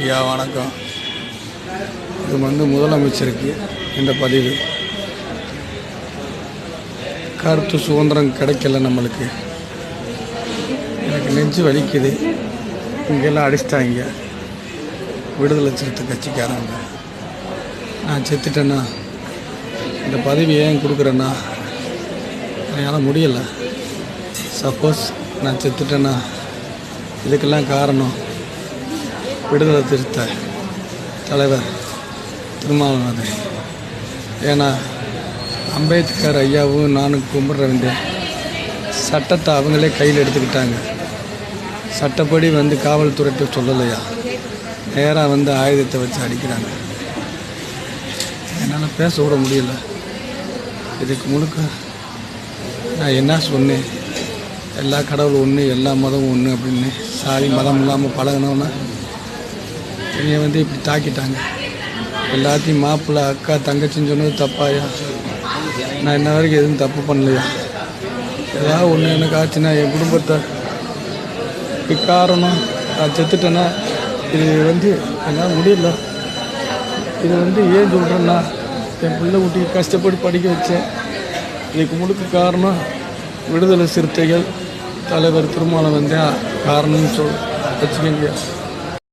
ஐயா வணக்கம். இது வந்து முதலமைச்சருக்கு இந்த பதிவு. கருத்து சுதந்திரம் கிடைக்கல நம்மளுக்கு. எனக்கு நெஞ்சு வலிக்குது. இங்கெல்லாம் அடிச்சிட்டாங்க. விடுதலை சிறுத்தை கட்சிக்காரங்க. நான் செத்துட்டேன்னா இந்த பதவி ஏன் கொடுக்குறேன்னா என்னால் முடியலை. சப்போஸ் நான் செத்துட்டேன்னா இதுக்கெல்லாம் காரணம் விடுதலை திருத்த தலைவர் திருமாவளவன். ஏன்னா அம்பேத்கர் ஐயாவும் நானும் கும்பிட்ற வேண்டிய சட்டத்தை அவங்களே கையில் எடுத்துக்கிட்டாங்க. சட்டப்படி வந்து காவல்துறைட்டு சொல்லலையா? நேராக வந்து ஆயுதத்தை வச்சு அடிக்கிறாங்க. என்னால் பேச விட முடியல. இதுக்கு முழுக்க நான் என்ன சொன்னேன்? எல்லா கடவுளும் ஒன்று எல்லா மதமும் ஒன்று அப்படின்னு சாதி மதம் இல்லாமல் பழகினோன்னா என்னை வந்து இப்படி தாக்கிட்டாங்க. எல்லாத்தையும் மாப்பிள்ளை அக்கா தங்கச்சின்னு சொன்னது தப்பாயா? நான் இன்ன வரைக்கும் எதுவும் தப்பு பண்ணலையா? ஏதாவது ஒன்று எனக்கு ஆச்சுன்னா என் குடும்பத்தை காரணம் நான் செத்துட்டேன்னா இது வந்து என்னால் முடியல. இது வந்து ஏன் சொல்கிறேன்னா என் பிள்ளை குட்டி கஷ்டப்பட்டு படிக்க வச்சேன். இதுக்கு முழுக்க காரணம் விடுதலை சிறுத்தைகள் தலைவர் திருமணம் வந்தேன் காரணம்னு சொல் வச்சுக்கோங்க.